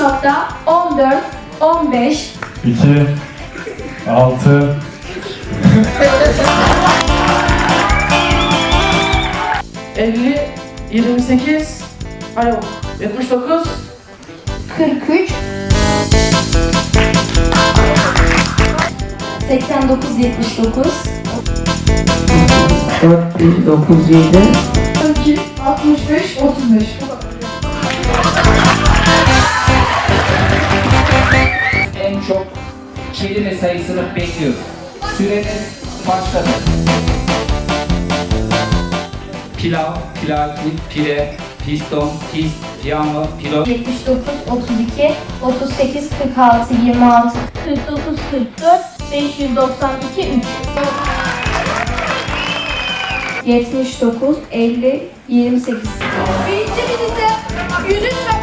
tahta 14, 15, 2 6 50, 28, ay yok, 79, 43, 89, 79, 4, 1, 9, 7. 42, 65, 35. kelime sayısını bekliyoruz. Süreniz başladı. Pilav, pilavlik, pire, piston, pist, piyano, pilot. 79, 32, 38, 46, 26, 49, 44, 592, 3. 79, 50, 28. Birinci ise 103 ve